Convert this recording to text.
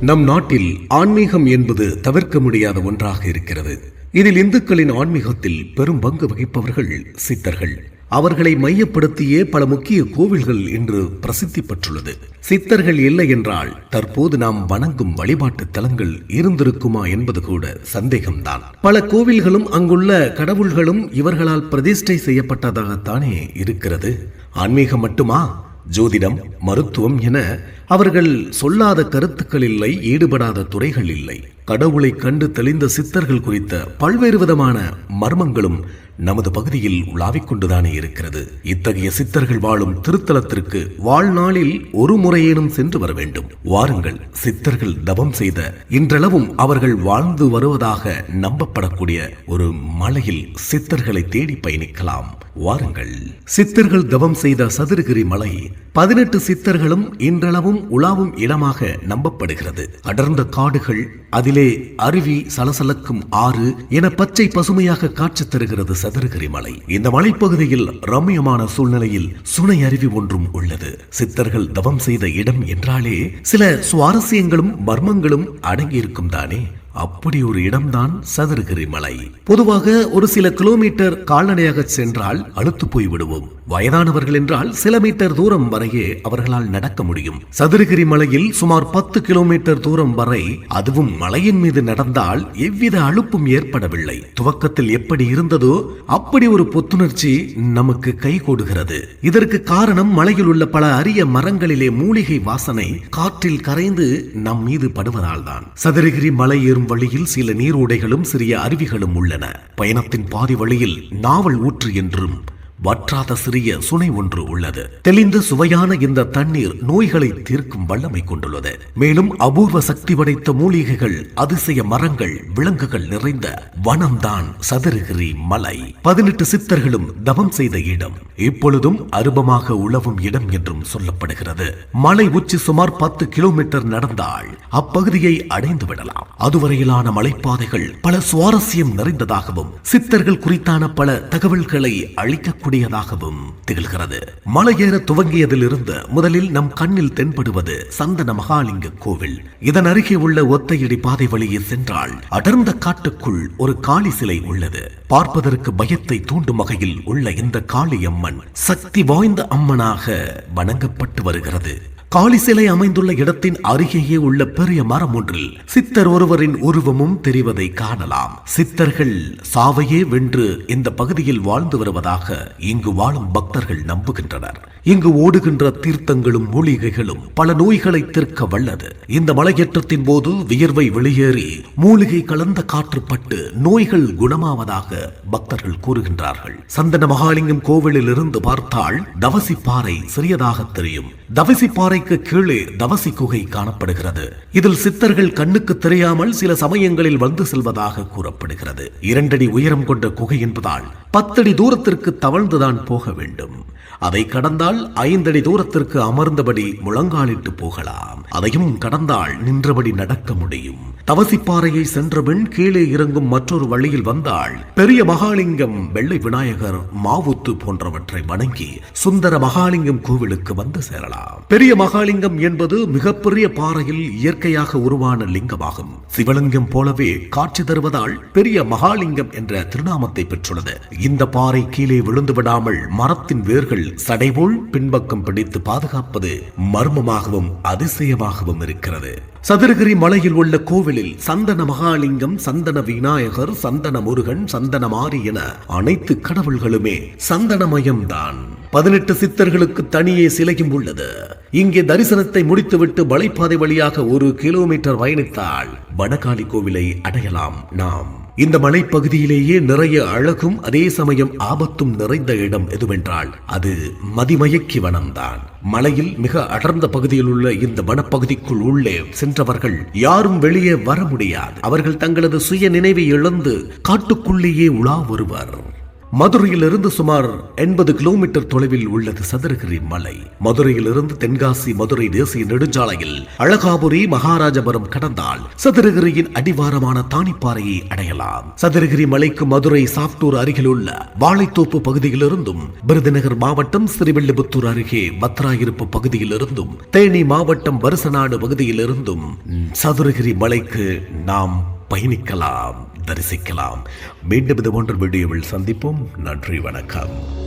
நம் நாட்டில் ஆன்மீகம் என்பது தவிர்க்க முடியாத ஒன்றாக இருக்கிறது. இதில் இந்துக்களின் ஆன்மீகத்தில் பெரும் பங்கு வகிப்பவர்கள் சித்தர்கள். அவர்களை மையப்படுத்தியே பல முக்கிய கோவில்கள் இன்று பிரசித்தி பெற்றுள்ளது. சித்தர்கள் இல்லை என்றால் தற்போது நாம் வணங்கும் வழிபாட்டு தலங்கள் இருந்திருக்குமா என்பது கூட சந்தேகம்தான். பல கோவில்களும் அங்குள்ள கடவுள்களும் இவர்களால் பிரதிஷ்டை செய்யப்பட்டதாகத்தானே இருக்கிறது. ஆன்மீகம் மட்டுமா? ஜோதிடம் மருத்துவம் என அவர்கள் சொல்லாத கருத்துக்கள் இல்லை ஈடுபடாத துறைகள் இல்லை. கடவுளை கண்டு தெளிந்த சித்தர்கள் குறித்த பல்வேறு விதமான மர்மங்களும் நமது பகுதியில் உலாவிக் கொண்டுதானே இருக்கிறது. இத்தகைய சித்தர்கள் வாழும் திருத்தலத்திற்கு வாழ்நாளில் ஒரு முறையேனும் சென்று வர வேண்டும். வாருங்கள் சித்தர்கள் தவம் செய்த இன்றளவும் அவர்கள் வாழ்ந்து வருவதாக நம்பப்படக்கூடிய ஒரு மலையில் சித்தர்களை தேடி பயணிக்கலாம். வாருங்கள். சித்தர்கள் தவம் செய்த சதுரகிரி மலை பதினெட்டு சித்தர்களும் இன்றளவும் உலாவும் இடமாக நம்பப்படுகிறது. அடர்ந்த காடுகள் அதிலே அருவி சலசலக்கும் ஆறு என பச்சை பசுமையாக காட்சி தருகிறது சதுரகிரி மலை. இந்த மலைப்பகுதியில் ரம்மியமான சூழ்நிலையில் சுனை அருவி ஒன்றும் உள்ளது. சித்தர்கள் தவம் செய்த இடம் என்றாலே சில சுவாரஸ்யங்களும் மர்மங்களும் அடங்கியிருக்கும் தானே. அப்படி ஒரு இடம்தான் சதுரகிரி மலை பொதுவாக ஒரு சில கிலோமீட்டர் கால்நடையாக சென்றால் அழுத்து போய் விடுவோம். வயதானவர்கள் என்றால் சில மீட்டர் தூரம் வரையே அவர்களால் நடக்க முடியும். சதுரகிரி மலையில் சுமார் பத்து கிலோமீட்டர் தூரம் வரை அதுவும் மலையின் மீது நடந்தால் எவ்வித அழுப்பும் ஏற்படவில்லை. துவக்கத்தில் எப்படி இருந்ததோ அப்படி ஒரு புத்துணர்ச்சி நமக்கு கை கொடுகிறது இதற்கு காரணம் மலையில் உள்ள பல அரிய மரங்களிலே மூலிகை வாசனை காற்றில் கரைந்து நம் மீது படுவதால் தான் சதுரகிரி மலை ஏறும் வழியில் சில நீரோடைகளும் சிறிய அருவிகளும் உள்ளன. பயணத்தின் பாதி வழியில் நாவல் ஊற்று என்றும் வற்றாத சிறிய சுனை ஒன்று உள்ளது. தெளிந்து சுவையான இந்த தண்ணீர் நோய்களை தீர்க்கும் வல்லமை கொண்டுள்ளது. மேலும் அபூர்வ சக்தி படைத்த மூலிகைகள் அதிசய மரங்கள் விலங்குகள் நிறைந்த வனம்தான் சதுரகிரி மலை. பதினெட்டு சித்தர்களும் தவம் செய்த இடம். இப்பொழுதும் அருபமாக உழவும் இடம் என்றும் சொல்லப்படுகிறது. மலை உச்சி சுமார் பத்து கிலோமீட்டர் நடந்தால் அப்பகுதியை அடைந்து விடலாம். அதுவரையிலான மலைப்பாதைகள் பல சுவாரஸ்யம் நிறைந்ததாகவும் சித்தர்கள் குறித்தான பல தகவல்களை அளிக்கக்கூடியதாகவும் திகழ்கிறது. மலையேற துவங்கியதிலிருந்து முதலில் நம் கண்ணில் தென்படுவது சந்தன மகாலிங்க கோவில். இதன் அருகே உள்ள ஒத்தையடி பாதை வழியே சென்றால் அடர்ந்த காட்டுக்குள் ஒரு காளி சிலை உள்ளது. பார்ப்பதற்கு பயத்தை தூண்டும் வகையில் உள்ள இந்த காளியம்மன் சக்தி வாய்ந்த அம்மனாக வணங்கப்பட்டு வருகிறது. காளி சிலை அமைந்துள்ள இடத்தின் அருகேயே உள்ள பெரிய மரம் ஒன்றில் சித்தர் ஒருவரின் உருவமும் தெரிவதை காணலாம். சித்தர்கள் சாவையே வென்று இந்த பகுதியில் வாழ்ந்து வருவதாக இங்கு வாழும் பக்தர்கள் நம்புகின்றனர். இங்கு ஓடுகின்ற தீர்த்தங்களும் மூலிகைகளும் பல நோய்களை தீர்க்க வல்லது. இந்த மலையேற்றத்தின் போது வியர்வை வெளியேறி மூலிகை கலந்த காற்றுப்பட்டு நோய்கள் குணமாவதாக பக்தர்கள் கூறுகின்றார்கள். சந்தன மகாலிங்கம் கோவிலில் இருந்து பார்த்தால் தவசி பாறை சிறியதாக தெரியும். தவசி பாறைக்கு கீழே தவசி குகை காணப்படுகிறது. இதில் சித்தர்கள் கண்ணுக்கு தெரியாமல் சில சமயங்களில் வந்து செல்வதாக கூறப்படுகிறது. இரண்டடி உயரம் கொண்ட குகை என்பதால் பத்தடி தூரத்திற்கு தவழ்ந்துதான் போக வேண்டும். அதை கடந்தால் ஐந்தடி தூரத்திற்கு அமர்ந்தபடி முழங்காலிட்டு போகலாம். அதையும் கடந்தால் நின்றபடி நடக்க முடியும். தவசிப்பாறையை சென்றபின் கீழே இறங்கும் மற்றொரு வழியில் வந்தால் பெரிய மகாலிங்கம் வெள்ளை விநாயகர் மாவுத்து போன்றவற்றை வணங்கி சுந்தர மகாலிங்கம் கோவிலுக்கு வந்து சேரலாம். பெரிய மகாலிங்கம் என்பது மிகப்பெரிய பாறையில் இயற்கையாக உருவான லிங்கமாகும். சிவலிங்கம் போலவே காட்சி தருவதால் பெரிய மகாலிங்கம் என்ற திருநாமத்தை பெற்றுள்ளது. இந்த பாறை கீழே விழுந்து விடாமல் மரத்தின் வேர்கள் சடைபோல் பின்பக்கம் பிடித்து பாதுகாப்பது மர்மமாகவும் அதிசயமாகவும் இருக்கிறது. சதுரகிரி மலையில் உள்ள கோவிலில் சந்தன மகாலிங்கம் சந்தன விநாயகர் சந்தன முருகன் சந்தன மாரி என அனைத்து கடவுள்களுமே சந்தனமயம்தான். பதினெட்டு சித்தர்களுக்கு தனியே சிலையும் உள்ளது. இங்கே தரிசனத்தை முடித்துவிட்டு மலைப்பாதை வழியாக ஒரு கிலோமீட்டர் பயணித்தால் வடகாளி கோவிலை அடையலாம் நாம். இந்த மலைப்பகுதியிலேயே நிறைய அழகும் அதே சமயம் ஆபத்தும் நிறைந்த இடம் எதுவென்றால் அது மதிமயக்கி வனம்தான். மலையில் மிக அடர்ந்த பகுதியில் உள்ள இந்த வனப்பகுதிக்குள் உள்ளே சென்றவர்கள் யாரும் வெளியே வர முடியாது. அவர்கள் தங்களது சுய நினைவை இழந்து காட்டுக்குள்ளேயே உலா வருவர் மதுரையிலிருந்து சுமார் எண்பது கிலோமீட்டர் தொலைவில் உள்ளது சதுரகிரி மலை. மதுரையிலிருந்து தென்காசி மதுரை தேசிய நெடுஞ்சாலையில் அழகாபுரி மகாராஜபுரம் கடந்தால் சதுரகிரியின் அடிவாரமான தானிப்பாறையை அடையலாம். சதுரகிரி மலைக்கு மதுரை சாப்டூர் அருகில் உள்ள வாழைத்தோப்பு பகுதியிலிருந்தும் விருதுநகர் மாவட்டம் ஸ்ரீவில்லிபுத்தூர் அருகே பத்ராயிருப்பு பகுதியிலிருந்தும் தேனி மாவட்டம் வருசநாடு பகுதியிலிருந்தும் சதுரகிரி மலைக்கு நாம் பயணிக்கலாம். தரிசிக்கலாம். மீண்டும் இது போன்ற வீடியோவில் சந்திப்போம். நன்றி வணக்கம்.